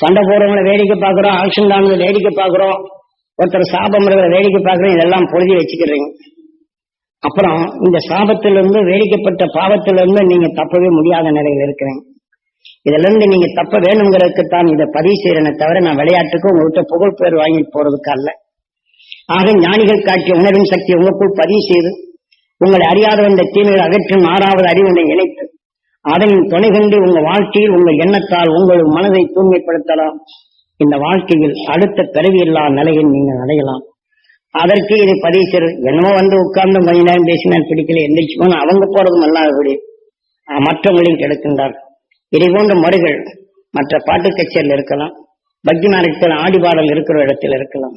சண்டை போடுறவங்களை வேடிக்கை பார்க்கிறோம் ஆக்ஷன் டான்ல வேடிக்கை பார்க்கிறோம். ஒருத்தர் சாபம் இருக்கிற வேடிக்கை பார்க்கிறோம் இதெல்லாம் பொழுதி வச்சுக்கிறீங்க. அப்புறம் இந்த சாபத்திலிருந்து வேடிக்கப்பட்ட பாவத்திலிருந்து நீங்க தப்பவே முடியாத நிலையில் இருக்கிறீங்க. இதுல இருந்து நீங்க தப்ப வேணுங்கிறதுக்குத்தான் இதை பதிவு செய்யறேனே தவிர நான் விளையாட்டுக்கு உங்கள்கிட்ட புகழ் பேர் வாங்கிட்டு போறதுக்கு அல்ல. ஆக ஞானிகள் காட்டிய உணர்வின் சக்தி உங்களுக்குள் பதிவு செய்து உங்களை அறியாத வந்த தீமைகள் அகற்றும் ஆறாவது அறிவுனை இணைத்து அதன் துணை கொண்டு உங்க வாழ்க்கையில் உங்கள் எண்ணத்தால் உங்கள் மனதை தூய்மைப்படுத்தலாம். இந்த வாழ்க்கையில் அடுத்த பிறவியில்லா நிலையில் நீங்கள் அடையலாம். அதற்கு இது பதிவு என்னமோ வந்து உட்கார்ந்து கொஞ்ச நேரம் பேசினால் பிடிக்கல எந்திரிச்சு அவங்க போறதும் அல்லாதபடி மற்றவங்களையும் கெடுக்கின்றார் இதை போன்ற முறைகள் மற்ற பாட்டு கச்சேரியில் இருக்கலாம் பக்தி நாடகத்தில் ஆடி பாடல் இருக்கிற இடத்தில் இருக்கலாம்.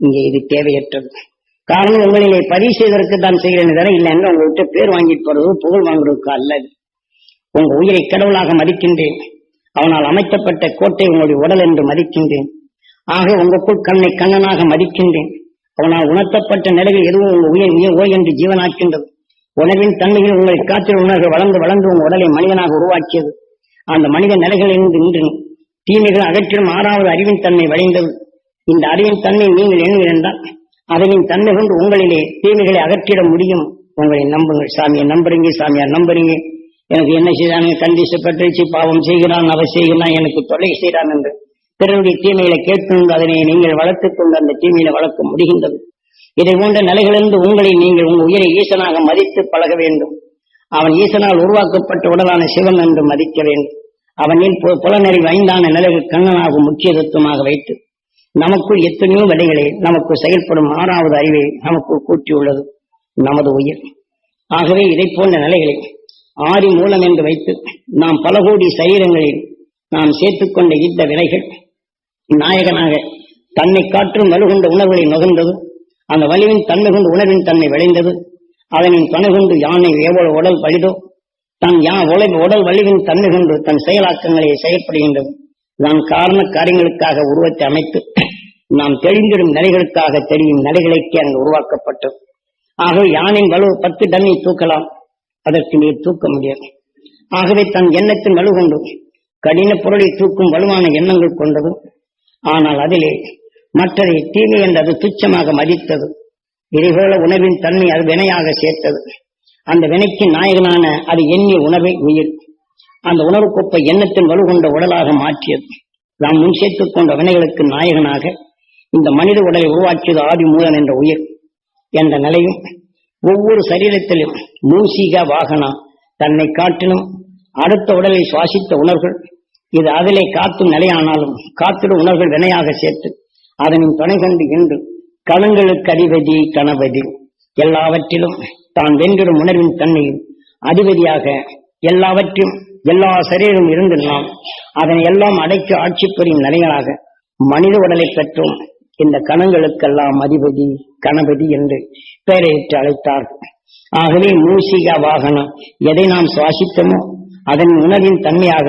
இங்கே இது தேவையற்றது. காரணம் உங்களிலே பதிவு செய்வதற்கு தான் செய்கிறேன். தவிர இல்லைன்னு உங்கள்கிட்ட பேர் வாங்கிட்டு போறது புகழ் வாங்குறதுக்கு அல்லது உங்க உயிரை கடவுளாக மதிக்கின்றேன். அவனால் அமைக்கப்பட்ட கோட்டை உங்களுடைய உடல் என்று மதிக்கின்றேன். ஆக உங்களுக்குள் கண்ணை கண்ணனாக மதிக்கின்றேன். அவனால் உணர்த்தப்பட்ட நிலையில் எதுவும் உங்க உயிர் உயிர் ஓய் என்று ஜீவனாக்கின்றது. உணவின் தன்மையில் உங்களை காற்றில் உணர்வு வளர்ந்து வளர்ந்து உங்கள் உடலை மனிதனாக உருவாக்கியது. அந்த மனித நிலைகளிலிருந்து இன்று தீமைகள் அகற்றிடும் ஆறாவது அறிவின் தன்மை வளைந்தது இந்த அறிவின் தன்மை நீங்கள் எண்ணுகிறென்றால் அதனின் தன்மை கொண்டு உங்களிலே தீமைகளை அகற்றிட முடியும். உங்களை நம்புங்கள் சாமியை நம்புறீங்க சாமியார் நம்புறீங்க. எனக்கு என்ன செய்தானுங்க கண்டிஷப்பட்டுச்சு பாவம் செய்கிறான் அவ செய்கிறான் எனக்கு தொலை செய்கிறான் என்று பிறருடைய தீமைகளை கேட்கொண்டு அதனை நீங்கள் வளர்த்துக் கொண்டு அந்த தீமையில வளர்க்க முடிகின்றது. இதை போன்ற நிலைகளிலிருந்து உங்களை நீங்கள் உங்கள் உயிரை ஈசனாக மதித்து பழக வேண்டும். அவன் ஈசனால் உருவாக்கப்பட்ட உடலான சிவன் என்று மதிக்க வேண்டும். அவனில் பு- புலனறிவு ஐந்தான நிலைகள் கண்ணனாகும் முக்கியத்துவமாக வைத்து நமக்குள் எத்தனையோ விலைகளை நமக்கு செயல்படும் ஆறாவது அறிவை நமக்கு கூட்டியுள்ளது நமது உயிர். ஆகவே இதை போன்ற நிலைகளை ஆதி மூலம் என்று வைத்து நாம் பல கோடி சரீரங்களில் நாம் சேர்த்துக்கொண்ட இந்த விலைகள் நாயகனாக தன்னை காற்றும் வலுகொண்ட உணர்வுகளை நுகர்ந்தது அந்த வலிவின் தன்மை கொண்டு உணர்வின் தன்மை விளைந்தது அதனின் துணை கொண்டு யானை எவ்வளவு உடல் வலிதோ தன் யா உடல் உடல் வலிவின் தன்மை கொண்டு தன் செயலாக்கங்களை செயல்படுகின்றது நாம் காரண காரியங்களுக்காக உருவத்தை அமைத்து நாம் தெளிந்திடும் நிலைகளுக்காக தெரியும் நிலைகளுக்கே அங்கு உருவாக்கப்பட்டது ஆகவே யானையின் வலு பத்து டன்னை தூக்கலாம். அதற்கு நீர் தூக்க முடியாது. ஆகவே தன் எண்ணத்தின் வலு கொண்டு கடின பொருளை தூக்கும் வலுவான எண்ணங்கள் கொண்டது. ஆனால் அதிலே மற்றதை தீமை என்று அது துச்சமாக மதித்தது. இதேபோல உணவின் தன்மை அது வினையாக சேர்த்தது. அந்த வினைக்கு நாயகனான அது எண்ணிய உணவை உயிர். அந்த உணர்வுக்கொப்ப எண்ணத்தின் வலு கொண்ட உடலாக மாற்றியது. நாம் முன் சேர்த்துக் கொண்ட வினைகளுக்கு நாயகனாக இந்த மனித உடலை உருவாக்கியது ஆதி மூலன் என்ற உயிர். என்ற நிலையும் ஒவ்வொரு சரீரத்திலும் மூசிக வாகனா தன்னை காட்டிலும் அடுத்த உடலை சுவாசித்த உணர்வுகள். இது அதிலே காத்தும் நிலையானாலும் காத்திடும் உணர்வுகள் வினையாக சேர்த்து அதனின் துணை கண்டு இன்று களங்களுக்கு அதிபதி கணபதி எல்லாவற்றிலும் தான் வென்றிடும் உணர்வின் தன்மையில் அதிபதியாக எல்லாவற்றையும் எல்லா சரீரம் இருந்து நாம் அதனை எல்லாம் அடைக்க ஆட்சி புரியும் நிலைகளாக மனித உடலை பெற்றோம். இந்த கணங்களுக்கெல்லாம் அதிபதி கணபதி என்று பெயரிட்டு அழைத்தார்கள் ஆகவே மூசிக வாகனம் எதை நாம் சுவாசித்தோமோ அதன் உணவின் தன்மையாக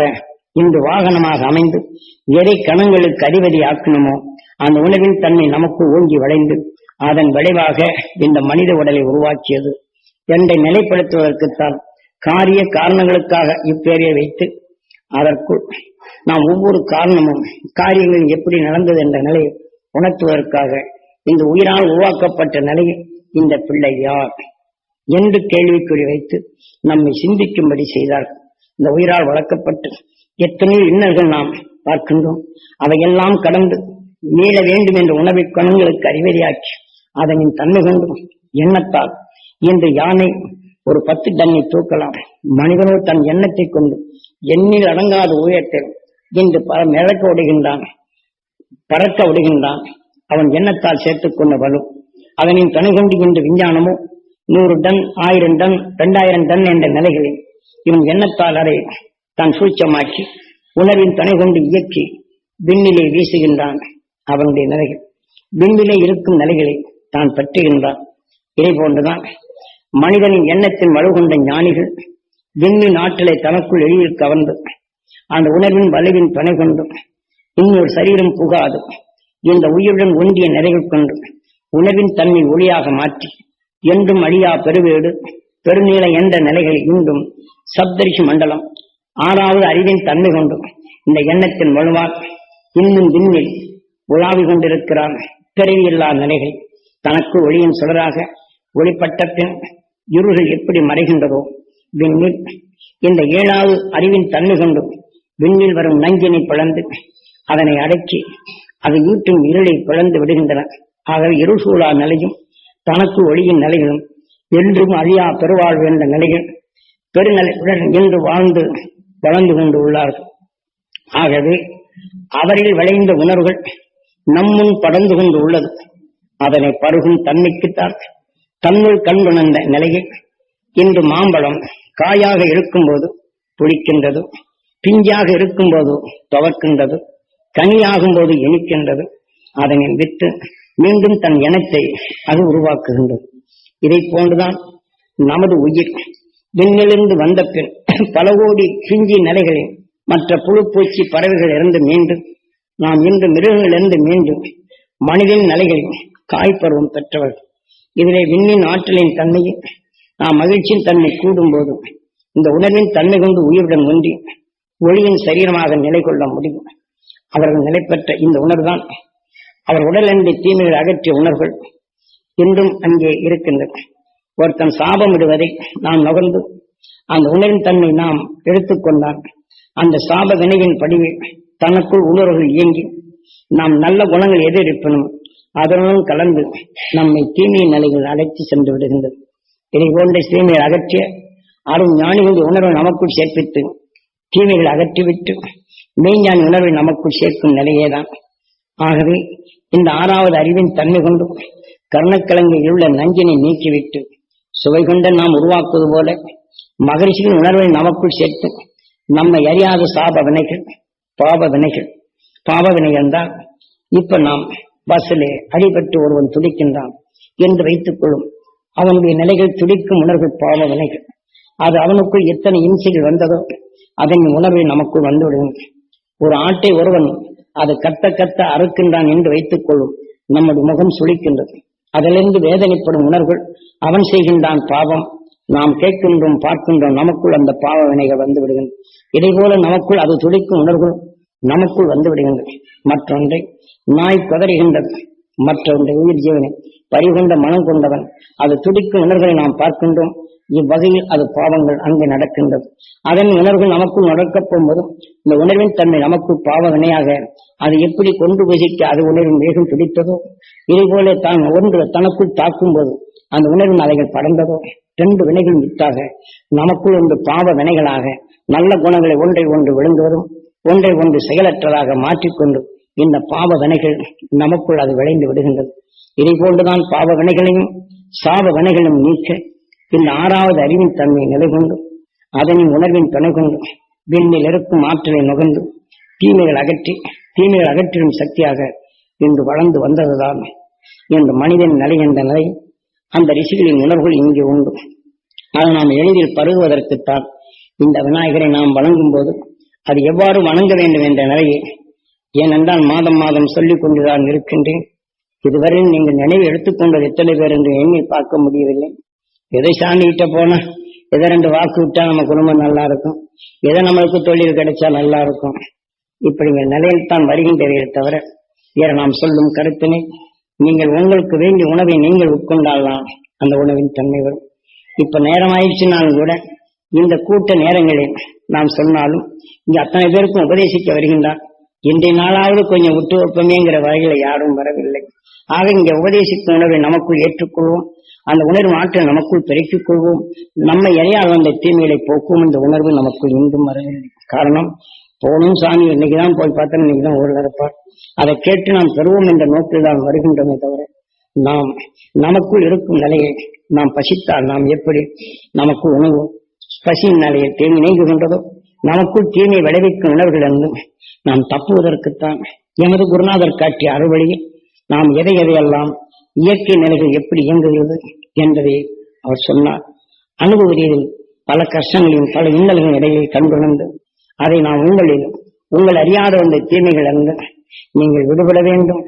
இன்று வாகனமாக அமைந்து எதை கணங்களுக்கு அதிபதி ஆக்கணுமோ அந்த உணவின் தன்மை நமக்கு ஓங்கி வளைந்து அதன் விளைவாக இந்த மனித உடலை உருவாக்கியது. என்னை நிலைப்படுத்துவதற்குத்தான் காரிய காரணங்களுக்காக இப்பேரை வைத்து அதற்குள் நாம் ஒவ்வொரு காரணமும் காரியங்கள் எப்படி நடந்தது என்ற நிலையை உணர்த்துவதற்காக இந்த உயிரால் உருவாக்கப்பட்ட நிலையில் இந்த பிள்ளை யார் என்று கேள்விக்குறி வைத்து நம்மை சிந்திக்கும்படி செய்தார். இந்த உயிரால் வளர்க்கப்பட்டு எத்தனையோ இன்னல்கள் நாம் பார்க்கின்றோம். அவையெல்லாம் கடந்து மீள வேண்டும் என்ற உணவை கணங்களுக்கு அறிவறியாக்கி அதனின் தன்மை கொண்டும் எண்ணத்தால் இன்று யானை ஒரு பத்து டன்னை தூக்கலாம். மனிதனோ தன் எண்ணத்தை கொண்டு எண்ணில் அடங்காத உயரத்தில் இன்று பல மிளக்க விடுகின்றான் பறக்க விடுகின்றான். அவன் எண்ணத்தால் சேர்த்துக் கொண்ட வலு. அதனின் கணுகொண்டு கொண்டு இன்று விஞ்ஞானமோ நூறு டன் ஆயிரம் டன் இரண்டாயிரம் டன் என்ற நிலைகளில் இவன் எண்ணத்தால் அதை தான் சூட்சமாக்கி உணர்வின் தனை கொண்டு இயக்கி விண்ணிலே வீசுகின்றான். அவனுடைய நிலைகள். விண்ணிலே இருக்கும் நிலைகளை தான் பற்றுகின்றான். இதை போன்றுதான் மனிதனின் எண்ணத்தின் வலுகொண்ட ஞானிகள் விண்ணின் ஆற்றலை தனக்குள் எளியில் கவர்ந்து அந்த உணர்வின் வலுவின் துணை கொண்டு இன்னொரு சரீரம் புகாது. இந்த உயிருடன் ஒன்றிய நிறைவு கொண்டு உணவின் தன்மை ஒளியாக மாற்றி என்றும் அழியா பெருவேடு பெருநீள என்ற நிலைகள் இன்றும் சப்தரிஷி மண்டலம் ஆறாவது அறிவின் தன்மை கொண்டு இந்த எண்ணத்தின் வலுவால் இன்னும் விண்ணில் உலாவிக் கொண்டிருக்கிறான் பிறவியில்லா நிலைகள். தனக்கு ஒளியின் சுடராக ஒளிப்பட்ட பின் இருள்கள் எப்படி மறைகின்றதோ விண்ணில் இந்த ஏழாவது அறிவின் தன்மை கொண்டு விண்ணில் வரும் நஞ்சினை பிளந்து அதனை அடக்கி அதை ஈட்டும் இருளை பிளந்து விடுகின்றன. ஆகவே இருள் சூழா நிலையும் தனக்கு ஒளியின் நிலையிலும் என்றும் அழியா பெருவாழ்வு என்ற நிலையில் பெருநிலையுடன் என்று வாழ்ந்து வளர்ந்து கொண்டு உள்ளார்கள் ஆகவே அவரில் விளைந்த உணர்வுகள் நம்முன் படர்ந்து கொண்டு உள்ளது. அதனை பருகும் தன்மைக்குத்தான் தன்னுள் கண்புணர்ந்த நிலையில் இன்று மாம்பழம் காயாக இருக்கும்போது புளிக்கின்றது பிஞ்சாக இருக்கும்போது துவக்கின்றது கனியாகும் போது இனிக்கின்றது. அதனை விட்டு மீண்டும் தன் இனத்தை அது உருவாக்குகின்றது. இதை போன்றுதான் நமது உயிர் விண்ணிலிருந்து வந்த பின் பல கோடி கிஞ்சி நிலைகளில் மற்ற புழு பூச்சி பறவைகள் இருந்து மீண்டும் நாம் இன்று மிருகங்களிலிருந்து மீண்டும் மனிதன் நிலைகளில் காய்ப்பருவம் பெற்றவர்கள். இதிலே விண்ணின் ஆற்றலின் தன்மையை நாம் மகிழ்ச்சியின் தன்மை கூடும்போது இந்த உணர்வின் தன்மை கொண்டு உயிருடன் ஒன்றி ஒளியின் சரீரமாக நிலை கொள்ள முடியும். அவர்கள் நிலைப்பெற்ற இந்த உணர்வுதான். அவர் உடலண்டை தீமைகள் அகற்றிய உணர்வுகள் இன்றும் அங்கே இருக்கின்றன. ஒருத்தன் சாபமிடுவதை நாம் நுகர்ந்து அந்த உணர்வின் தன்மை நாம் எடுத்துக்கொண்டால் அந்த சாப வினையின் படிவில் தனக்குள் உணர்வுகள் இயங்கி நாம் நல்ல குணங்கள் எது இருப்பினும் அதனுடன் கலந்து நம்மை தீமை நிலைகள் அழைத்து சென்று விடுகின்றது. இதை போன்ற தீமையை அகற்றிய அரும் ஞானிகளுடைய உணர்வை நமக்குள் சேர்ப்பித்து தீமைகள் அகற்றிவிட்டு மெய்ஞான உணர்வை நமக்குள் சேர்க்கும் நிலையேதான். ஆகவே இந்த ஆறாவது அறிவின் தன்மை கொண்டு கர்ணக்கிழங்கில் உள்ள நஞ்சினை நீக்கிவிட்டு சுவை கொண்ட நாம் உருவாக்குவது போல மகரிஷியின் உணர்வை நமக்குள் சேர்த்து நம்மை அறியாத சாப வினைகள் பாப வினைகள் பாப வினைகள் தான் இப்ப நாம் பஸ்ஸிலே அடிபட்டு ஒருவன் துடிக்கின்றான் என்று வைத்துக் கொள்ளும். அவனுடைய நிலைகள் துடிக்கும் உணர்வுகள் பாவ வினைகள். அது அவனுக்குள் எத்தனை இம்சைகள் வந்ததோ அதன் உணர்வை நமக்குள் வந்துவிடும். ஒரு ஆட்டை ஒருவன் அது கத்த கத்த அறுக்கின்றான் என்று வைத்துக் கொள்ளும். நம்முடைய முகம் சுளிக்கின்றது. அதிலிருந்து வேதனைப்படும் உணர்வுகள் அவன் செய்கின்றான் பாவம். நாம் கேட்கின்றோம் பார்க்கின்றோம் நமக்குள் அந்த பாவ வினைகள் வந்து விடுகின்றன. இதைபோல நமக்குள் அது துடிக்கும் உணர்வுகள் நமக்குள் வந்து விடுகின்றன. மற்றொன்றை நாய் பதறுகின்றது மற்றொன்றை உயிர் ஜீவனை பறிகொண்ட மனம் கொண்டவன் அது துடிக்கும் உணர்வுகளை நாம் பார்க்கின்றோம். இவ்வகையில் அது பாவங்கள் அங்கு நடக்கின்றது. அதன் உணர்வுகள் நமக்குள் நடக்கப் போகும்போதும் இந்த உணர்வின் தன்மை நமக்குள் பாவ வினையாக அது எப்படி கொண்டு வசிக்க அது உணர்வின் வேகம் துடித்ததோ இதுபோல தான் ஒன்று தனக்குள் தாக்கும் போது அந்த உணர்வின் அலைகள் படர்ந்ததோ ரெண்டு வினைகள் வித்தாக நமக்குள் ஒன்று பாவ வினைகளாக நல்ல குணங்களை ஒன்றை ஒன்று விழுங்குவதும் ஒன்றை ஒன்று செயலற்றதாக மாற்றிக்கொண்டு இந்த பாவ வினைகள் நமக்குள் அது விளைந்து விடுகின்றது. இதை போன்றுதான் பாவ வினைகளையும் சாப வினைகளையும் நீக்க இந்த ஆறாவது அறிவின் தன்மை நிலை கொண்டு அதனின் உணர்வின் துணை கொண்டு விண்ணில் இருக்கும் ஆற்றலை நுகர்ந்து தீமைகள் அகற்றி தீமைகள் அகற்றிடும் சக்தியாக இன்று வளர்ந்து வந்ததுதான். இந்த மனிதன் நிலை என்ற நிலை அந்த ரிஷிகளின் உணர்வுகள் இங்கே உண்டு. அதை நாம் எளிதில் பருகுவதற்குத்தான் இந்த விநாயகரை நாம் வணங்கும் போது அது எவ்வாறு வணங்க வேண்டும் என்ற நிலையை ஏனென்றால் மாதம் மாதம் சொல்லிக் கொண்டுதான் இருக்கின்றேன். இதுவரையில் நீங்கள் நினைவு எடுத்துக்கொண்டது எத்தனை பேர் என்று எண்ணி பார்க்க முடியவில்லை. எதை சாமிகிட்ட போனா எதை ரெண்டு வாக்கு விட்டா நம்ம குடும்பம் நல்லா இருக்கும் எதை நம்மளுக்கு தொழில் கிடைச்சா நல்லா இருக்கும் இப்படிங்கிற நிலையில் தான் வருகின்றதே தவிர வேற நாம் சொல்லும் கருத்தினை நீங்கள் உங்களுக்கு வேண்டிய உணவை நீங்கள் உட்கொண்டால்தான் அந்த உணவின் தன்மை வரும். இப்ப நேரம் ஆயிடுச்சுனாலும் கூட இந்த கூட்ட நேரங்களில் நாம் சொன்னாலும் இங்க அத்தனை பேருக்கும் உபதேசிக்க வருகின்றார். இன்றைய நாளாவது கொஞ்சம் விட்டு வைப்பமேங்கிற வகையில யாரும் வரவில்லை. ஆக இங்க உபதேசிக்கும் உணவை நமக்குள் ஏற்றுக்கொள்வோம். அந்த உணர்வு ஆற்றல் நமக்குள் பெருக்கிக் கொள்வோம். நம்ம எறையாத வந்த தீமைகளை போக்கும் இந்த உணர்வு நமக்குள் இன்றும் வரவில்லை காரணம். போனும் சாமி இன்னைக்குதான் போய் பார்த்தோம் இன்னைக்குதான் ஒரு நடப்பார் அதை கேட்டு நாம் பெறுவோம் என்ற நோக்கில் தான் வருகின்றோமே தவிர நாம் நமக்குள் இருக்கும் நிலையை நாம் பசித்தால் நாம் எப்படி நமக்கு உணவு? பசியின் நிலையை தேங்கி நீங்குகின்றதோ? நமக்குள் தீமை விளைவிக்கும் உணர்வுகள் நாம் தப்புவதற்குத்தான். எமது குருநாதர் காட்டிய அறுவழியில் நாம் எதை எதையெல்லாம் இயற்கை நிலைகள் எப்படி இயங்குகிறது என்பதை அவர் சொன்னார். அனுபவ ரீதியில் பல கஷ்டங்களையும் பல இன்னல்களின் இடையில் கண்டுணர்ந்து அதை நாம் உங்களில் உங்கள் அறியாத வந்த தீமைகள் அங்கு நீங்கள் விடுபட வேண்டும்.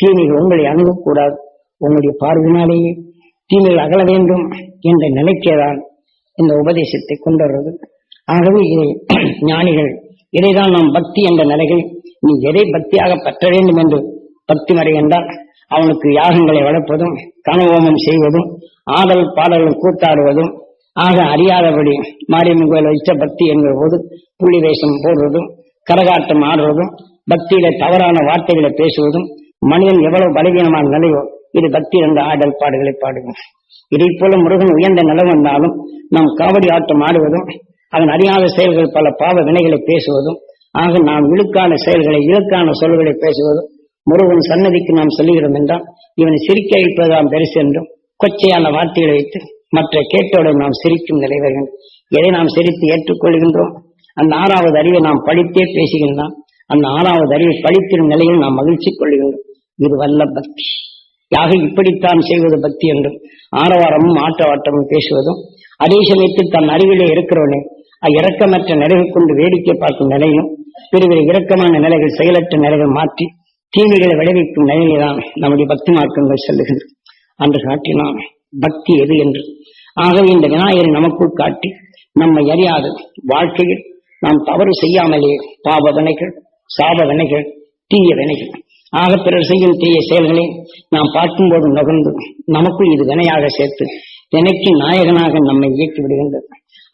தீமைகள் உங்களை அணுகக்கூடாது. உங்களுடைய பார்வையினாலேயே தீமைகள் அகல வேண்டும் என்ற நிலைக்கேதான் இந்த உபதேசத்தை கொண்டு வருவது ஆகவே இதை ஞானிகள் இதைதான் நாம் பக்தி என்ற நிலைகள் நீ எதை பக்தியாக பற்ற வேண்டும் என்று பக்தி மறை என்றால் அவனுக்கு யாகங்களை வளர்ப்பதும் கனவோமம் செய்வதும் ஆடல் பாடல்கள் கூத்தாடுவதும் ஆக அறியாதபடி மாரியம்மன் கோயில் வைத்த பக்தி என்கிற போது புள்ளி வேஷம் போடுவதும் கரகாட்டம் ஆடுவதும் பக்தியில தவறான வார்த்தைகளை பேசுவதும் மனிதன் எவ்வளவு பலவீனமான நிலையோ இது பக்தி என்ற ஆடல் பாடுகளை பாடுவோம். இதை போல முருகன் உயர்ந்த நிலம் வந்தாலும் நாம் காவடி ஆட்டம் ஆடுவதும் அவன் அறியாத செயல்கள் பல பாவ வினைகளை பேசுவதும் ஆக நாம் இழுக்கான செயல்களை இழுக்கான சொல்களை பேசுவதும் முருகன் சன்னதிக்கு நாம் சொல்லுகிறோம் என்றால் இவனை சிரிக்க வைப்பதுதான் பெருசு என்றும் கொச்சையான வார்த்தைகளை வைத்து மற்ற கேட்டோடு நாம் சிரிக்கும் நிலை வருகின்றோம் எதை நாம் சிரித்து ஏற்றுக்கொள்கின்றோம்? அந்த ஆறாவது அறிவை நாம் படித்தே பேசுகின்றான். அந்த ஆறாவது அறிவை படித்திடும் நிலையில் நாம் மகிழ்ச்சி கொள்கின்றோம். இது வல்ல பக்தி. யாக இப்படித்தான் செய்வது பக்தி என்றும் ஆரவாரமும் ஆட்டவாட்டமும் பேசுவதும் அதே சமயத்தில் தன் அறிவிலே இருக்கிறவனே இறக்கமற்ற நிலைகள் கொண்டு வேடிக்கை பார்க்கும் நிலையும் பிறகு இரக்கமான நிலைகள் செயலற்ற நிலைகள் மாற்றி தீமைகளை விளைவிக்கும் நிலையில்தான் நம்முடைய பக்தி மார்க்கங்கள் செல்லுகின்றன. அன்று காட்டினான் பக்தி எது என்று. ஆகவே இந்த விநாயகரை நமக்குள் காட்டி நம்மை அறியாது வாழ்க்கையில் நாம் தவறு செய்யாமலே பாப வினைகள் சாப வினைகள் தீய வினைகள் ஆக பிறர் செய்யும் தீய செயல்களை நாம் பார்க்கும்போது நுகர்ந்து நமக்குள் இது வினையாக சேர்த்து வினைக்கு நாயகனாக நம்மை இயக்கி விடுகின்றது.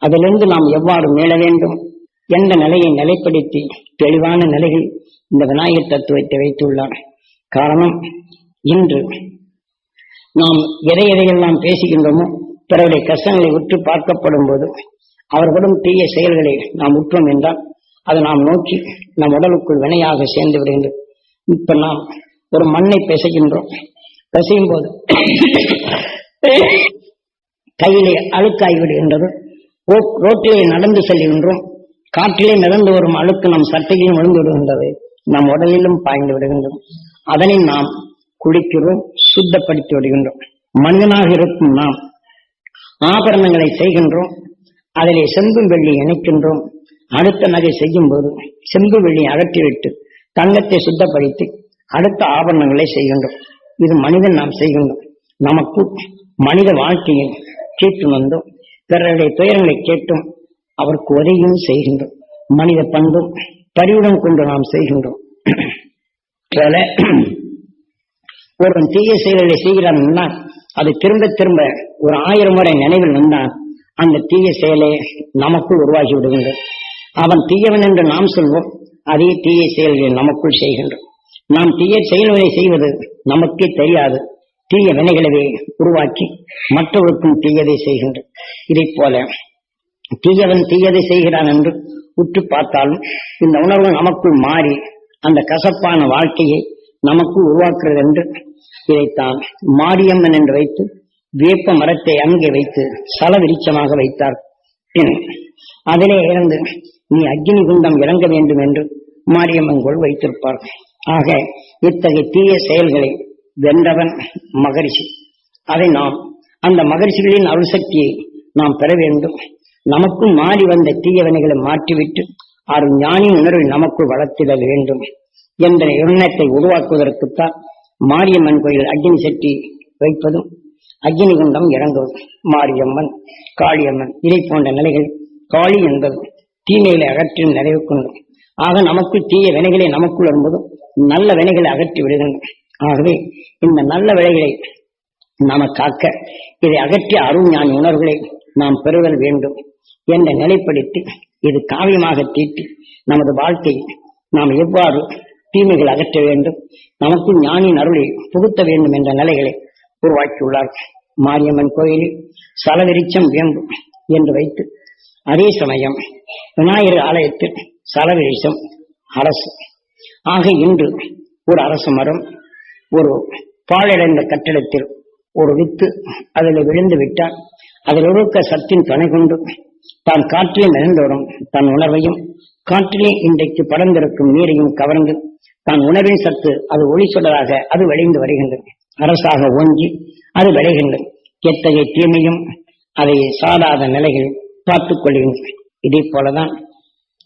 அதிலிருந்து நாம் எவ்வாறு மீள வேண்டும்? எந்த நிலையை நிலைப்படுத்தி தெளிவான நிலையில் இந்த விநாயகர் தத்துவத்தை வைத்துள்ளார். காரணம் இன்று நாம் எதை எதையெல்லாம் பேசுகின்றோமோ பிறருடைய கஷ்டங்களை உற்று பார்க்கப்படும் போது அவர்களும் தீய செயல்களை நாம் உற்றோம் என்றால் அதை நாம் நோக்கி நம் உடலுக்குள் வினையாக சேர்ந்து விடுகின்றது இப்ப நாம் ஒரு மண்ணை பிசைகின்றோம். பிசையும் போது கையிலே அழுக்காய் விடுகின்றது. ரோட்டிலே நடந்து செல்கின்றோம். காற்றிலே மிதந்து வரும் அழுக்கு நம் சட்டையிலும் விழுந்து விடுகின்றது. நம் உடலிலும் பாய்ந்து விடுகின்றோம் அதனை நாம் குளிக்கிறோம் சுத்தப்படுத்தி விடுகின்றோம். மனிதனாக இருக்கும் நாம் ஆபரணங்களை செய்கின்றோம் அதிலே செம்பும் வெள்ளி இணைக்கின்றோம். அடுத்த நகை செய்யும் போது செம்பு வெள்ளி அகற்றிவிட்டு தங்கத்தை சுத்தப்படுத்தி அடுத்த ஆபரணங்களை செய்கின்றோம். இது மனிதன் நாம் செய்கின்றோம். நமக்கு மனித வாழ்க்கையை கேட்டு வந்தோம். பிறருடைய துயரங்களை கேட்டும். அவருக்கு உதவியும் செய்கின்றோம். மனித பண்பும் பரிவுடன் கொண்டு நாம் செய்கின்றோம். ஒருவன் தீய செயல்களை செய்கிறான்னா அது திரும்ப திரும்ப ஒரு ஆயிரம் முறை நினைவில் வந்தான் அந்த தீய செயலை நமக்குள் உருவாகி விடுகின்றது. அவன் தீயவன் என்று நாம் சொல்வோம் அதே தீய செயல்களை நமக்குள் செய்கின்றோம். நாம் தீய செயல்களை செய்வது நமக்கே தெரியாது. தீய வினைகளவே உருவாக்கி மற்றவருக்கும் தீயதை செய்கின்றோம் இதைப் போல தீயவன் தீயதை செய்கிறான் என்று உற்று பார்த்தாலும் இந்த உணர்வு நமக்குள் மாறி அந்த கசப்பான வாழ்க்கையை நமக்கு உருவாக்குறது என்று இதைத்தான் மாரியம்மன் என்று வைத்து வேப்ப மரத்தை அங்கே வைத்து சல விரிச்சமாக வைத்தார். அதிலே இருந்து நீ அக்னி குண்டம் இறங்க வேண்டும் என்று மாரியம்மன் கொள் வைத்திருப்பார். ஆக இத்தகைய தீய செயல்களை வென்றவன் மகரிஷி. அதை நாம் அந்த மகரிஷிகளின் அருசக்தியை நாம் பெற வேண்டும். நமக்கும் மாறி வந்த தீயவனைகளை மாற்றிவிட்டு அருள் ஞானி உணர்வை நமக்குள் வளர்த்திட வேண்டும் என்ற எண்ணத்தை உருவாக்குவதற்குத்தான் மாரியம்மன் கோயில் அக்னி செட்டி வைப்பதும் அக்னி குண்டம் இறங்குவதும் மாரியம்மன் காளியம்மன் இதை போன்ற நிலைகள் காளி என்பது தீமைகளை அகற்றும் நிறைவு கொண்டும் ஆக நமக்கு தீய வினைகளை நமக்குள் வரும்போதும் நல்ல வினைகளை அகற்றி விடுகின்றன. ஆகவே இந்த நல்ல வினைகளை நாம காக்க இதை அகற்றிய அருள் ஞானி உணர்வுகளை நாம் பெறுதல் வேண்டும் என்ற நிலைப்படுத்தி இது காவியமாக தீட்டி நமது வாழ்க்கையை நாம் எவ்வாறு தீமைகள் அகற்ற வேண்டும் நமக்கு ஞானியின் அருளை புகுத்த வேண்டும் என்ற நிலைகளை உருவாக்கியுள்ளார் மாரியம்மன் கோயிலில் சலவிரிச்சம் வேண்டும் என்று வைத்து அதே சமயம் விநாயகர் ஆலயத்தில் சலவிரிச்சம் அரசு. ஆக இன்று ஒரு அரசு மரம் ஒரு பாழடைந்த கட்டிடத்தில் ஒரு வித்து அதில் விழுந்து விட்டால் அதில் இருக்க சத்தின் துணை கொண்டு தான் காற்றிலே நிகழ்ந்தோறும் தன் உணர்வையும் காற்றிலே இன்றைக்கு படர்ந்திருக்கும் நீரையும் கவர்ந்து தான் உணவின் சத்து அது ஒளி சுடராக அது விளைந்து வருகின்றது. அரசாக ஓங்கி அது விளைகின்றது. எத்தகைய தீமையும் அதை சாதாத நிலையில் பார்த்துக் கொள்கின்றன இதே போலதான்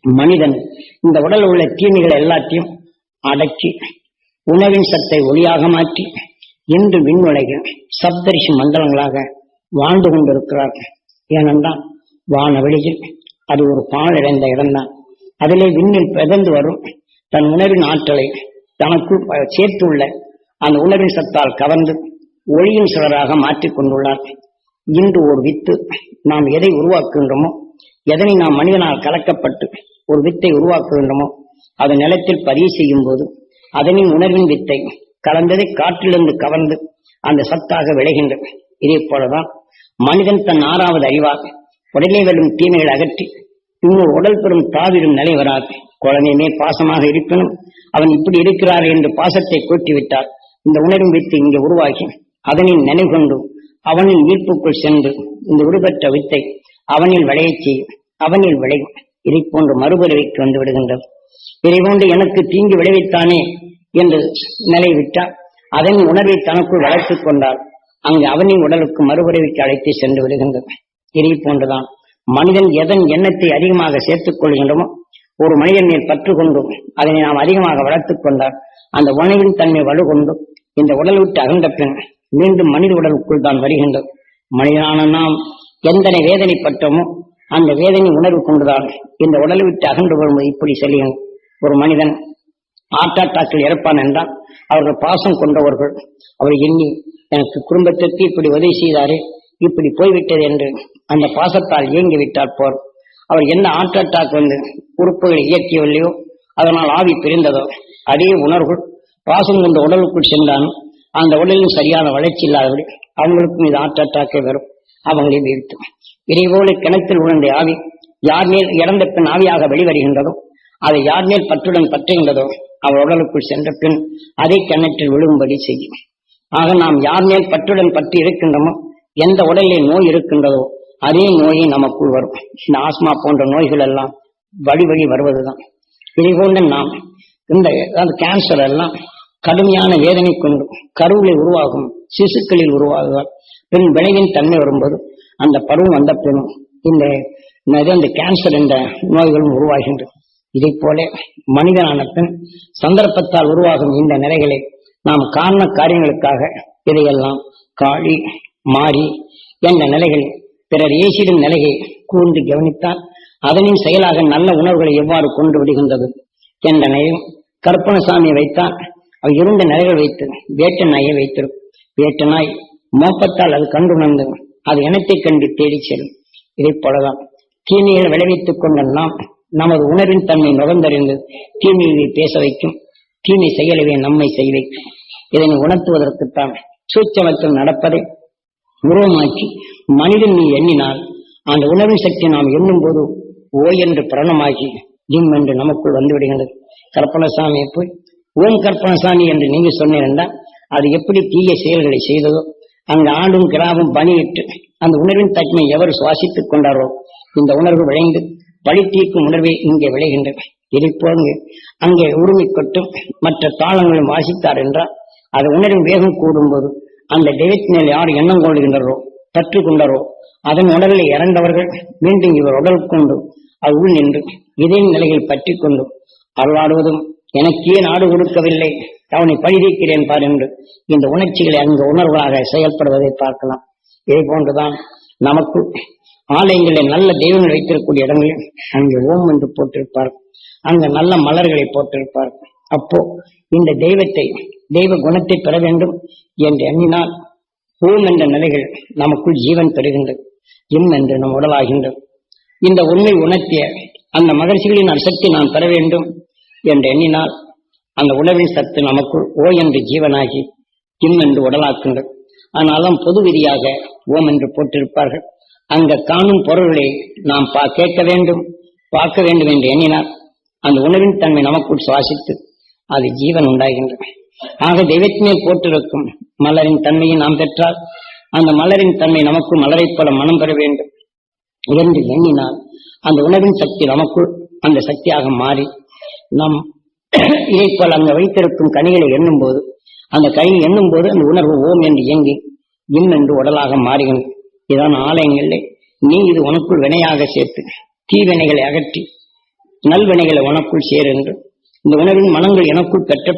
மனிதன் இந்த உடல் உள்ள தீமைகள் எல்லாத்தையும் அடக்கி உணவின் சத்தை ஒளியாக மாற்றி இன்று விண்ணுலகில் சப்தரிசி மண்டலங்களாக வாழ்ந்து கொண்டிருக்கிறார்கள். ஏனென்றால் வானவெளியில் அது ஒரு பாழடைந்த இடம்தான். அதிலே விண்ணில் பிதந்து வரும் தன் உணர்வின் ஆற்றலை தனக்கு சேர்த்துள்ள அந்த உணர்வின் சத்தால் கவர்ந்து ஒளியின் சிலராக மாற்றிக் கொண்டுள்ளார். இன்று ஒரு வித்து நாம் எதை உருவாக்குகின்றோமோ எதனை நாம் மனிதனால் கலக்கப்பட்டு ஒரு வித்தை உருவாக்குகின்றோமோ அது நிலத்தில் பதிவு செய்யும் போது அதனின் உணர்வின் வித்தை கலந்ததை காற்றிலிருந்து கவர்ந்து அந்த சத்தாக விளைகின்றது. இதே போலதான் மனிதன் தன் ஆறாவது அறிவாக உடனே வரும் தீமைகளை அகற்றி இன்னொரு உடல் பெறும் தாவிடும் நிலை வராது. குழந்தையுமே பாசமாக இருக்கணும் அவன் இப்படி இருக்கிறார் என்று பாசத்தை கூட்டிவிட்டார் இந்த உணர்வு வித்து இங்கே உருவாகி அதனை நினைவு கொண்டு அவனின் ஈர்ப்புக்குள் சென்று இந்த உருவற்ற வித்தை அவனில் விளையச் செய்யும். அவனில் விளையும். இதை போன்று மறுபிறவிக்கு வந்து விடுகின்றது. இதை போன்று எனக்கு தீங்கு விளைவித்தானே என்று நிலை விட்டால் அதன் உணர்வை தனக்குள் வளர்த்துக் கொண்டால் அங்கு அவனின் உடலுக்கு மறுபிறவிக்கு அழைத்து சென்று விடுகின்றது இதை போன்றுதான் மனிதன் எதன் எண்ணத்தை அதிகமாக சேர்த்துக் கொள்கின்றமோ ஒரு மனிதன் மேல் பற்று கொண்டும் அதனை நாம் அதிகமாக வளர்த்துக் கொண்டால் அந்த உணவின் தன்மை வலுகொண்டும் இந்த உடல் விட்டு அகன்ற பின் மீண்டும் மனித உடலுக்குள் தான் வருகின்றது. மனிதனான நாம் எந்தனை வேதனைப்பட்டோமோ அந்த வேதனை உணர்வு கொண்டுதான் இந்த உடலை விட்டு அகன்று வரும்போது இப்படி செல்லுங்கள் ஒரு மனிதன். ஆர்ட் அட்டாக்கில் இறப்பான் என்றால் அவர்கள் பாசம் கொண்டவர்கள். அவர் எண்ணி எனக்கு குடும்பத்திற்கு இப்படி உதவி செய்தாரே இப்படி போய்விட்டது என்று அந்த பாசத்தால் இயங்கி விட்டார் போர். அவர் என்ன ஹார்ட் அட்டாக் வந்து உறுப்புகளை இயக்கியவில்லையோ அதனால் ஆவி பிரிந்ததோ அதே உணர்வு பாசம் கொண்ட உடலுக்குள் சென்றாலும் அந்த உடலில் சரியான வளர்ச்சி இல்லாதபடி அவங்களுக்கும் இது ஹார்ட் அட்டாக்கே வரும். அவங்களை வீழ்த்தும். இதேபோல கிணத்தில் உணர்ந்த ஆவி யார் மேல் இறந்த பின் ஆவியாக வெளிவருகின்றதோ அதை யார் மேல் பற்றுடன் பற்றுகின்றதோ அவர் உடலுக்குள் சென்ற பின் அதை கிணற்றில் விழுகும்படி செய்யும். ஆக நாம் யார் மேல் பற்றுடன் பற்றி இருக்கின்றோமோ எந்த உடலில் நோய் இருக்கின்றதோ அதே நோயை நமக்குள் வரும். இந்த ஆஸ்மா போன்ற நோய்கள் எல்லாம் வழி வழி வருவதுதான். இதை போன்ற நாம் இந்த கேன்சர் எல்லாம் கடுமையான வேதனை கொண்டு கருவிலை உருவாகும் சிசுக்களில் உருவாகுவார் பின் விளைவின் தன்மை வரும்போது அந்த பருவம் வந்த பின் இந்த இந்த இந்த கேன்சர் என்ற நோய்களும் உருவாகின்றது இதை போல மனிதனான பின் சந்தர்ப்பத்தால் உருவாகும் இந்த நிலைகளை நாம் காரண காரியங்களுக்காக இதையெல்லாம் காளி மாறி என்ற நிலைகள் பிறர் ஏசிடும் நிலையை கூர்ந்து கவனித்தால் அதனின் செயலாக நல்ல உணர்வுகளை எவ்வாறு கொண்டு விடுகின்றது என்ற நிலையும் கற்பனசாமியை வைத்தால் அவர் இருந்த நிலைகள் வைத்து வேட்ட நாயை வைத்திருக்கும் வேட்ட நாய் மோப்பத்தால் அது கண்டுணர்ந்து அது இனத்தை கண்டு தேடி செல்லும். இதைப் போலதான் தீமையை விளைவித்துக் கொண்ட நாம் நமது உணர்வின் தன்மை நுகர்ந்தறிந்து தீமையை பேச வைக்கும். தீமை செயலவே நம்மை செய் இதனை உணர்த்துவதற்குத்தான் சூட்சமத்தில் நடப்பதை உருவமாக்கி மனிதன் நீ எண்ணினால் அந்த உணர்வின் சக்தி நாம் எண்ணும் போது ஓ என்று பிரணமாகி ஜிம் என்று நமக்குள் வந்துவிடுகின்றது கற்பனசாமி கற்பனசாமியை போய் ஓம் கற்பனசாமி என்று நீங்க சொன்னீர்கள் அது எப்படி தீய செயல்களை செய்ததோ அங்கு ஆண்டும் கிராமம் பணியிட்டு அந்த உணர்வின் தன்மை எவர் சுவாசித்துக் கொண்டாரோ இந்த உணர்வு விளைந்து பழி தீர்க்கும் உணர்வே இங்கே விளைகின்றது இதை அங்கே உரிமை கொட்டும் மற்ற தாளங்களும் வாசித்தார் என்றால் அது உணரின் வேகம் கூடும்போது அந்த தெய்வத்தினால் யார் எண்ணம் கொள்கின்றரோ பற்று கொண்டாரோ அதன் உடலில் இறந்தவர்கள் மீண்டும் இவர் உடல் கொண்டு அது உள் நின்று இதே நிலையில் பற்றி கொண்டு அருளாடுவதும் எனக்கே நாடு கொடுக்கவில்லை அவனை பழிதீக்கிறேன் பார் என்று இந்த உணர்ச்சிகளை அங்கு உணர்வுகளாக செயல்படுவதை பார்க்கலாம். இதே போன்றுதான் நமக்கு ஆலயங்களில் நல்ல தெய்வங்கள் வைத்திருக்கக்கூடிய இடங்களில் அங்கே ஓம் என்று போட்டிருப்பார். அங்கு நல்ல மலர்களை போட்டிருப்பார். அப்போ இந்த தெய்வத்தை தெய்வ குணத்தை பெற வேண்டும் என்று எண்ணினால் ஓம் என்ற நிலைகள் நமக்குள் ஜீவன் பெறுகின்றது. இம் என்று நம் உடலாகின்றது. இந்த உண்மை உணர்த்திய அந்த மகிழ்ச்சிகளின் அசக்தி நாம் பெற வேண்டும் என்று எண்ணினால் அந்த உணவின் சத்து நமக்குள் ஓ என்று ஜீவனாகி இம் என்று உடலாக்குங்கள். ஆனாலும் பொது விதியாக ஓம் என்று போட்டிருப்பார்கள். அங்க காணும் பொருள்களை நாம் பா கேட்க வேண்டும் பார்க்க வேண்டும் என்று எண்ணினால் அந்த உணர்வின் தன்மை நமக்குள் சுவாசித்து அது ஜீவன் உண்டாகின்றன ஆக தெய்வத்தினை போட்டிருக்கும் மலரின் தன்மையை நாம் பெற்றால் அந்த மலரின் தன்மை நமக்கு மலரைப் போல மனம் பெற வேண்டும் என்று எண்ணினால் அந்த உணர்வின் சக்தி நமக்குள் அந்த சக்தியாக மாறி நம் இதை போல் அங்க வைத்திருக்கும் கனிகளை எண்ணும் போது அந்த கனி எண்ணும் போது அந்த உணர்வு ஓம் என்று இயங்கி இம் என்று உடலாக மாறுகிறது. இதான் ஆலயங்களிலே நீ இது உனக்குள் வினையாக சேர்த்து தீவினைகளை அகற்றி நல்வினைகளை உனக்குள் சேர் என்று. இந்த உணவின் மனங்கள் எனக்குள் பெற்ற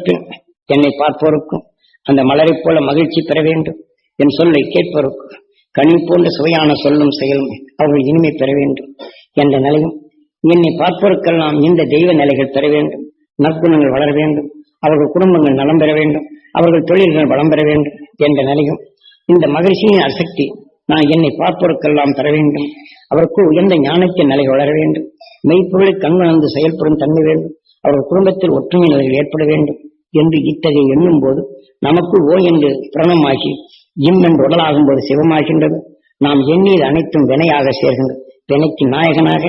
என்னை பார்ப்போருக்கும். அந்த மலரைப் போல மகிழ்ச்சி பெற வேண்டும். என் சொல்லை கேட்போருக்கும். கனி போன்ற சுவையான சொல்லும் செயலும் அவர்கள் இனிமை பெற வேண்டும் என்ற நிலையும். என்னை பார்ப்போருக்கெல்லாம் இந்த தெய்வ நிலைகள் பெற வேண்டும். நற்குணங்கள் வளர வேண்டும். அவர்கள் குடும்பங்கள் நலம் பெற வேண்டும். அவர்கள் தொழில்கள் வளம் பெற வேண்டும் என்ற நிலையும். இந்த மகிழ்ச்சியின் அசக்தி நான் என்னை பார்ப்போருக்கெல்லாம் தர வேண்டும். அவருக்கு உயர்ந்த ஞானத்தின் நிலை வளர வேண்டும். மெய்ப்பொருளை கண்வணர்ந்து செயல்படும் தன்மை வேண்டும். அவர்கள் குடும்பத்தில் ஒற்றுமை நிலைகள் ஏற்பட வேண்டும் என்று இத்தகைய எண்ணும் போது நமக்கு ஓ என்று பிரணமாகி இம் என்று உடலாகும் போது சிவமாகின்றது. நாம் எண்ணியது அனைத்தும் வினையாக சேர்கின்றது. வினைக்கு நாயகனாக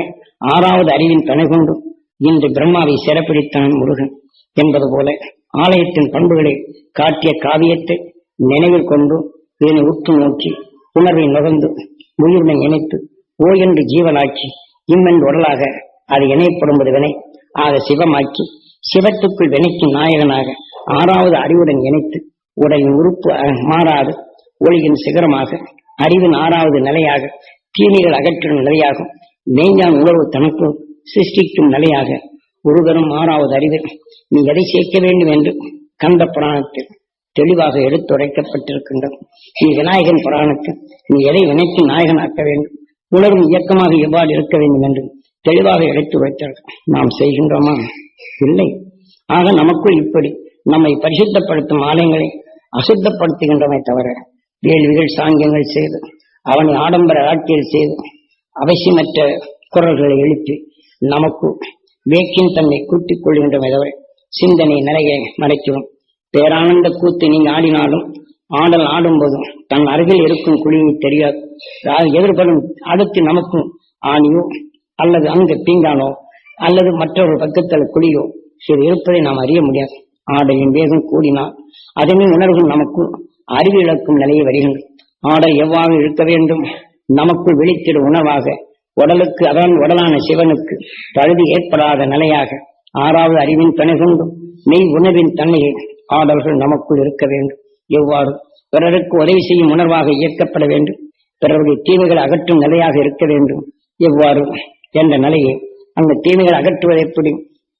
ஆறாவது அறிவின் துணை கொண்டு இன்று பிரம்மாவை சிறப்பிடித்தான் முருகன் என்பது போல ஆலயத்தின் பண்புகளை காட்டிய காவியத்தை நினைவில் கொண்டு இதனை உற்று நோக்கி உணர்வை நுகர்ந்து உயிரினை இணைத்து ஓ என்று ஜீவனாக்கி இம்மென்று உடலாக அது இணையப்படும்பது வினை. ஆக சிவமாக்கி சிவத்துக்குள் வினைக்கு நாயகனாக ஆறாவது அறிவுடன் இணைத்து உடலின் உறுப்பு மாறாது ஒளியின் சிகரமாக அறிவின் ஆறாவது நிலையாக தீமைகள் அகற்றும் நிலையாகும். மெய்ஞான் உணர்வு தனக்கு சிருஷ்டிக்கும் நிலையாக ஒருவரும் ஆறாவது அறிவு நீ எதை சேர்க்க வேண்டும் என்று கந்த புராணத்தில் தெளிவாக எடுத்துரைக்கப்பட்டிருக்கின்றது நீ விநாயகன் புராணத்தில் நீ எதை நினைத்து நாயகனாக்க வேண்டும்? உணரும் இயக்கமாக எவ்வாறு இருக்க வேண்டும் என்று தெளிவாக எடுத்து நாம் செய்கின்றோமா? இல்லை. ஆக நமக்குள் இப்படி நம்மை பரிசுத்தப்படுத்தும் ஆலயங்களை அசுத்தப்படுத்துகின்றமை தவிர வேள்விகள் சாங்கியங்கள் செய்து அவனை ஆடம்பர ஆட்சியில் செய்து அவசியமற்ற குரல்களை எழுப்பி நமக்கு வேக்கின் தன்னை கூட்டிக் கொள்கின்றமை தவிர சிந்தனை நிறைய மறைக்கிறோம். பேரானந்த கூத்து நீங்க ஆடினாலும் ஆடல் ஆடும்போதும் தன் அருகில் இருக்கும் குழியை தெரியாது. எதிர்படும் அடுத்து நமக்கும் ஆணியோ அல்லது அங்கு பீங்கானோ அல்லது மற்றொரு பக்கத்தில் குழியோ சரி இருப்பதை நாம் அறிய முடியாது. ஆடலின் வேகம் கூடினால் அதனை உணர்வும் நமக்கும் அறிவு இழக்கும் நிலையை வருகின்றது ஆடல் எவ்வாறு இருக்க வேண்டும்? நமக்குள் விழித்திடும் உணவாக உடலுக்கு அதன் உடலான சிவனுக்கு பழுது ஏற்படாத நிலையாக ஆறாவது அறிவின் துணை கொண்டும் மெய் உணவின் தன்மையை ஆடல்கள் நமக்குள் இருக்க வேண்டும். எவ்வாறு? பிறருக்கு உதவி செய்யும் உணர்வாக இயக்கப்பட வேண்டும். பிறருடைய தீமைகளை அகற்றும் நிலையாக இருக்க வேண்டும். எவ்வாறு? என்ற நிலையை அந்த தீமைகளை அகற்றுவது எப்படி?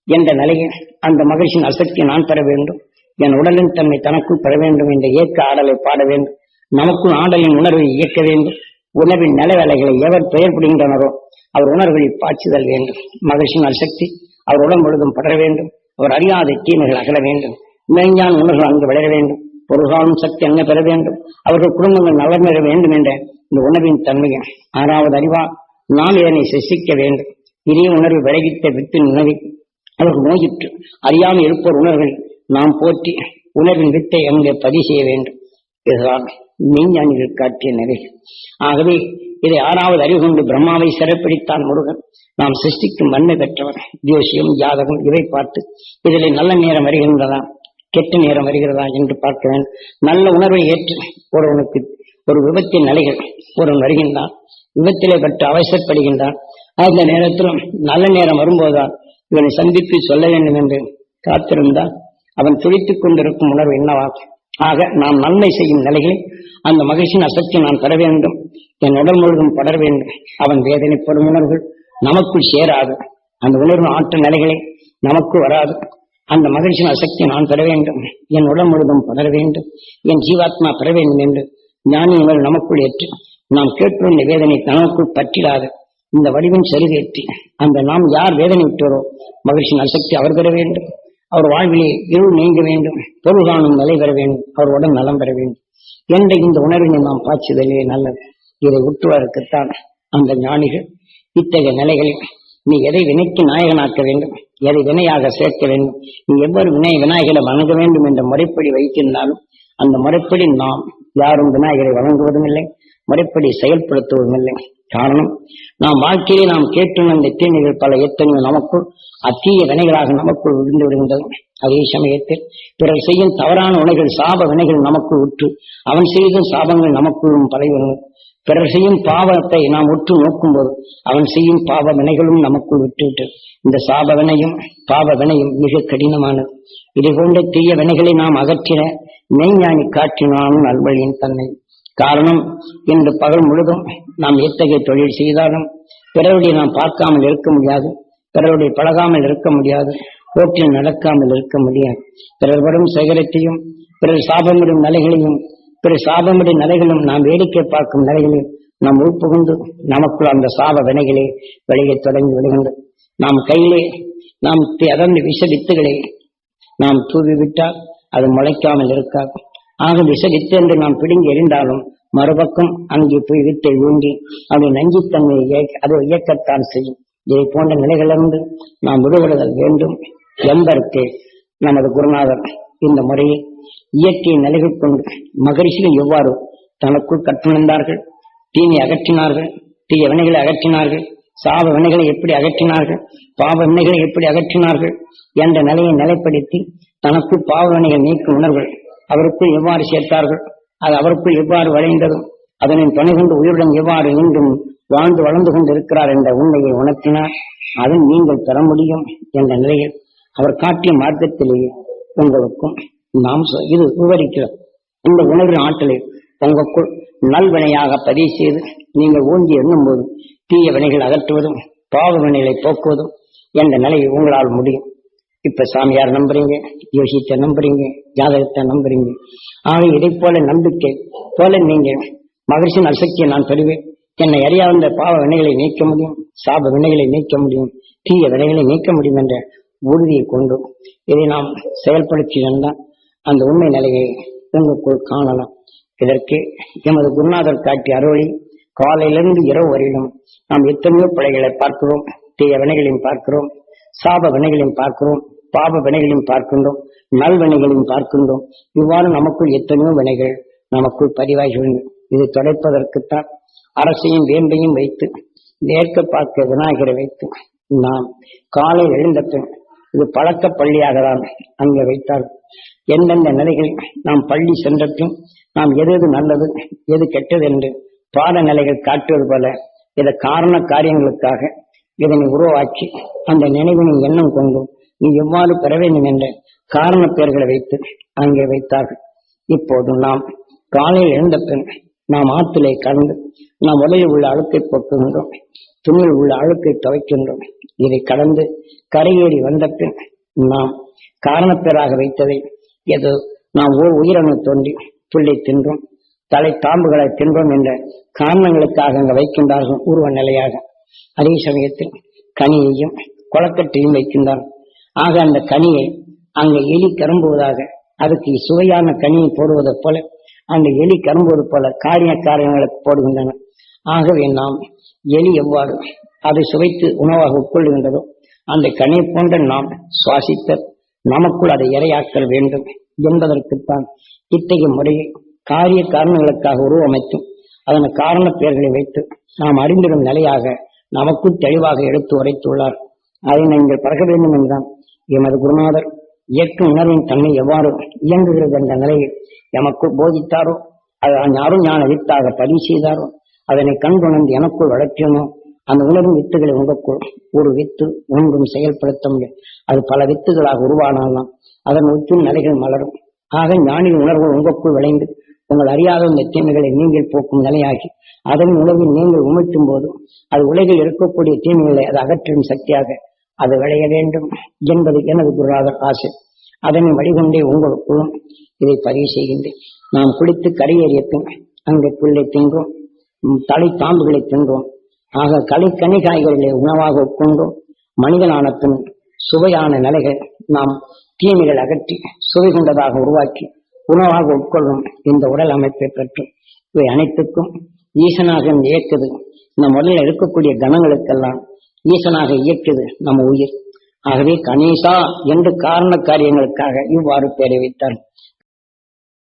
என்ற நிலையை அந்த மகிழ்ச்சியின் அசக்தியை நான் பெற வேண்டும். என் உடலின் தன்மை தனக்குள் பெற வேண்டும் என்ற இயக்க ஆடலை பாட வேண்டும். நமக்குள் ஆடலின் உணர்வை இயக்க வேண்டும். உணர்வின் நிலவேலைகளை எவர் பெயர்படுகின்றனரோ அவர் உணர்வுகளில் பாய்ச்சுதல் வேண்டும். மகிழ்ச்சியின் அசக்தி அவர் உடல் முழுதும் படர வேண்டும். அவர் அறியாத தீமைகள் அகல வேண்டும். இளைஞான் உணர்வு அங்கு வளர வேண்டும். பொருள்காலும் சக்தி அங்கு பெற வேண்டும். அவர்கள் குடும்பங்கள் நலம் பெற வேண்டும் என்ற இந்த உணவின் தன்மையை ஆறாவது அறிவா நாம் இதனை சிசிக்க வேண்டும். இனிய உணர்வு விளைவித்த வித்தின் உணவை அவர்கள் நோயிற்று அறியாமல் இருப்போர் உணர்வில் நாம் போற்றி உணர்வின் வித்தை அங்கே பதிவு செய்ய வேண்டும். இதுதான் மெய்ஞானிகள் காட்டிய நிலை. ஆகவே இதை ஆறாவது அறிவு கொண்டு பிரம்மாவை சிறப்பிடித்தான் முருகன். நாம் சிருஷ்டிக்கும் வன்மை பெற்றவர் ஜோசியம் ஜாதகம் இவை பார்த்து இதில் நல்ல நேரம் வருகின்றதா கெட்ட நேரம் வருகிறதா என்று பார்க்க வேண்டும் நல்ல உணர்வை ஏற்று ஒருவனுக்கு ஒரு விபத்தின் நிலைகள் ஒருவன் வருகின்றான் விபத்திலே பட்டு அவசரப்படுகின்றான். அந்த நேரத்திலும் நல்ல நேரம் வரும்போதுதான் இவனை சந்தித்து சொல்ல வேண்டும் என்று காத்திருந்தால் அவன் துடித்துக் கொண்டிருக்கும் உணர்வு என்னவாகும்? ஆக நாம் நன்மை செய்யும் நிலைகளில் அந்த மகிழ்ச்சியின் அசக்தி நான் பெற வேண்டும். என் உடல் முழுவதும் படர வேண்டும். அவன் வேதனைப்படும் உணர்வுகள் நமக்குள் சேராது. அந்த உணர்வு ஆற்ற நிலைகளை நமக்கு வராது. அந்த மகிழ்ச்சியின் அசக்தி நான் பெற வேண்டும். என் உடல் முழுவதும் படர வேண்டும். என் ஜீவாத்மா பெற வேண்டும் என்று ஞானி நமக்குள் ஏற்று நாம் கேட்கும் வேதனை நமக்குள் பற்றிடாது. இந்த வடிவின் செருகேற்றி அந்த நாம் யார் வேதனை விட்டோரோ மகிழ்ச்சியின் அசக்தி அவர் பெற வேண்டும். அவர் வாழ்விலே இருள் நீங்க வேண்டும் பொருள் காணும் நிலை பெற வேண்டும் அவர் உடல் நலம் பெற வேண்டும் என்ற இந்த உணர்வினை நாம் பாய்ச்சுதலே நல்லது. இதை உற்றுவதற்குத்தான் அந்த ஞானிகள் இத்தகைய நிலைகளில் நீ எதை வினைக்கு நாயகனாக்க வேண்டும் எதை வினையாக சேர்க்க வேண்டும் நீ எவ்வாறு வினை விநாயகரை வணங்க வேண்டும் என்ற முறைப்படி வைத்திருந்தாலும் அந்த முறைப்படி நாம் யாரும் விநாயகரை வணங்குவதும் இல்லை முறைப்படி செயல்படுத்துவதும் இல்லை காரணம் நாம் வாழ்க்கையிலே நாம் கேட்டுள்ள இந்த தீமைகள் பல எத்தனையோ நமக்குள் அத்தீய வினைகளாக நமக்குள் விழுந்து விடுகின்றன. அதே சமயத்தில் பிறர் செய்யும் தவறான உணைகள் சாப வினைகள் நமக்குள் உற்று அவன் செய்தும் சாபங்கள் நமக்குள்ளும் பலைவரும் பிறர் செய்யும் பாவத்தை நாம் உற்று நோக்கும்போது அவன் செய்யும் பாவ வினைகளும் நமக்குள் விட்டுவிட்டு இந்த சாப வினையும் பாவ வினையும் மிக கடினமானது. இதை போன்ற தீய வினைகளை நாம் அகற்றின மெய்ஞானி காற்றினாலும் நல்வழியின் தன்னை காரணம் இன்று பகல் முழுதும் நாம் எத்தகைய தொழில் செய்தாலும் பிறருடைய நாம் பார்க்காமல் இருக்க முடியாது. பிறருடைய பழகாமல் இருக்க முடியாது போக்கில் நடக்காமல் இருக்க முடியாது. பிறர் வரும் சேகரத்தையும் பிறர் சாபமிடும் நிலைகளையும் பிறர் சாபமிடும் நிலைகளும் நாம் வேடிக்கை பார்க்கும் நிலைகளில் நாம் உள்புகுந்து நமக்குள் அந்த சாப வினைகளே வெளியே தொடங்கி விடுகின்றது நாம் கையிலே நாம் அதன் விஷ வித்துகளை நாம் தூவிவிட்டால் அது முளைக்காமல் இருக்காது. ஆக விஷ வித்து என்று நாம் பிடுங்கி எறிந்தாலும் மறுபக்கம் அங்கே போய் வித்தை ஊங்கி அதை நஞ்சித்தன்மையை இயக்க- அது இயக்கத்தான் செய்யும். இதை போன்ற நிலைகளிலிருந்து நாம் விடுபடுதல் வேண்டும். என்பதற்கு நமது குருநாதர் இந்த முறையை இயற்கையை நிலைகள் கொண்டு மகரிஷிகள் எவ்வாறு தனக்குள் கற்றுணர்ந்தார்கள் தீமை அகற்றினார்கள். தீய வினைகளை அகற்றினார்கள். சாப வினைகளை எப்படி அகற்றினார்கள்? பாவ வினைகளை எப்படி அகற்றினார்கள்? என்ற நிலையை நிலைப்படுத்தி தனக்குள் பாவ வினைகள் நீக்கும் உணர்வுகள் அவருக்குள் எவ்வாறு சேர்த்தார்கள்? அது அவருக்குள் எவ்வாறு வளைந்ததும் அதனின் துணை கொண்டு உயிருடன் எவ்வாறு இன்றும் வாழ்ந்து வளர்ந்து கொண்டு இருக்கிறார் என்ற உண்மையை உணர்த்தினார் அதை நீங்கள் பெற முடியும் என்ற நிலையில் அவர் காட்டிய மார்க்கத்திலேயே உங்களுக்கும் நாம் இது விவரிக்கிறோம். இந்த உணவின் ஆற்றலை உங்களுக்குள் நல்வினையாக பதிவு செய்து நீங்கள் ஊஞ்சி எண்ணும் போது தீய வினைகள் அகற்றுவதும் பாவ வினைகளை போக்குவதும் என்ற நிலையை உங்களால் முடியும். இப்ப சாமியார் நம்புறீங்க யோசித்த நம்புறீங்க ஜாதகத்தை நம்புறீங்க. ஆக இதை போல நம்பிக்கை போல நீங்கள் மகிழ்ச்சி நல்சக்தியை நான் பெறுவேன். என்னை அறியாத பாவ வினைகளை நீக்க முடியும் சாப வினைகளை நீக்க முடியும் தீய வினைகளை நீக்க முடியும் என்ற உறுதியை கொண்டு இதை நாம் செயல்படுத்தி வந்தால் அந்த உண்மை நிலையை உங்களுக்குள் காணலாம். இதற்கு எமது குருநாதர் காட்டி அருளி காலையிலிருந்து இரவு வரையிலும் நாம் எத்தனையோ பிழைகளை பார்க்கிறோம் தீய வினைகளையும் பார்க்கிறோம் சாப வினைகளையும் பார்க்கிறோம் பாப வினைகளையும் பார்க்கின்றோம் நல்வினைகளையும் பார்க்கின்றோம். இவ்வாறு நமக்குள் எத்தனையோ வினைகள் நமக்குள் பதிவாகியுள்ளன இது துடைப்பதற்குத்தான் அரசையும் வேண்டையும் வைத்து நேர்க்க பார்க்க விநாயகரை வைத்து நாம் காலை எழுந்த பின் இது பழக்க பள்ளியாக தான் அங்கே வைத்தார். எந்தெந்த நிலைகளில் நாம் பள்ளி சென்ற பின் நாம் எது எது நல்லது எது கெட்டது என்று பாட நிலைகள் காட்டுவது போல இத காரண காரியங்களுக்காக இதனை உருவாக்கி அந்த நினைவினை எண்ணம் கொண்டு நீ எவ்வாறு பெற வேண்டும் என்ற காரண பெயர்களை வைத்து அங்கே வைத்தார்கள். இப்போது நாம் காலையில் எழுந்த பின் நாம் ஆற்றிலே கலந்து நாம் உடலில் உள்ள அழுக்கை போக்குகின்றோம். துணியில் உள்ள அழுக்கை துவைக்கின்றோம். இதை கடந்து கரையேறி வந்த பின் நாம் காரணப்பேராக வைத்ததை ஏதோ நாம் ஓர் உயிரணு தோன்றி புள்ளை தின்றோம். தலை தாம்புகளை தின்றோம் என்ற காரணங்களுக்காக அங்கு வைக்கின்றார்கள் உருவ நிலையாக. அதே சமயத்தில் கனியையும் கொளக்கட்டையும் வைக்கின்றார்கள் ஆக அந்த கனியை அங்கே எலி கரும்புவதாக அதுக்கு சுவையான கனியை போடுவதை போல அந்த எலி கரும்புவது போல காரிய காரியங்களை போடுகின்றன. ஆகவே நாம் எலி எவ்வாறு அதை சுவைத்து உணவாக உட்கொள்கின்றதோ அந்த கனி போன்ற நாம் சுவாசித்த நமக்குள் அதை இரையாக்கல் வேண்டும் என்பதற்குத்தான் இத்தகைய முறையை காரிய காரணங்களுக்காக உருவமைத்தும் அதன் காரண பெயர்களை வைத்து நாம் அறிந்திடும் நிலையாக நமக்கு தெளிவாக எடுத்து உரைத்துள்ளார். அதை நீங்கள் பறக்க வேண்டும் என்றான் எமது குருநாதர் இயற்கை உணர்வின் தன்மை எவ்வாறு இயங்குகிறது என்ற நிலையில் எமக்கு போதித்தாரோ அது யாரும் ஞான வித்தாக பதிவு செய்தாரோ அதனை கண்கொணர்ந்து எனக்குள் வளர்த்தினோ அந்த உணர்வின் வித்துகளை உங்களுக்குள் ஒரு வித்து ஒன்றும் செயல்படுத்த முடியும் அது பல வித்துகளாக உருவானாலாம் அதன் உச்சின் நிலைகள் மலரும். ஆக ஞானியின் உணர்வு உங்களுக்குள் விளைந்து உங்கள் அறியாத இந்த தீமைகளை நீங்கள் போக்கும் நிலையாகி அதன் உணர்வில் நீங்கள் உமிழ்த்தும் போது அது உலகில் இருக்கக்கூடிய தீமைகளை அது அகற்றும் சக்தியாக அது விளைய வேண்டும் என்பது எனது குருநாதர் ஆசை. அதனை வழிகொண்டே உங்களுக்குள்ளும் இதை பதிவு செய்கின்றேன். நாம் குளித்து கரையேறிய பின் அங்கு புல்லை தின்றோம். தலை தாம்புகளை தின்றோம். ஆக களை கனி காய்கறிகளை உணவாக உட்கொண்டோம். மனிதனான பின் சுவையான நிலைகள் நாம் தீமைகள் அகற்றி சுவை கொண்டதாக உருவாக்கி உணவாக உட்கொள்ளும் இந்த உடல் அமைப்பை பெற்று இவை அனைத்துக்கும் ஈசனாக இயக்குது நம் உடலில் இருக்கக்கூடிய கணங்களுக்கெல்லாம் ஈசனாக இயக்குது நம்ம உயிர். ஆகவே கணேசா என்று காரண காரியங்களுக்காக இவ்வாறு பெயரை வைத்தார்.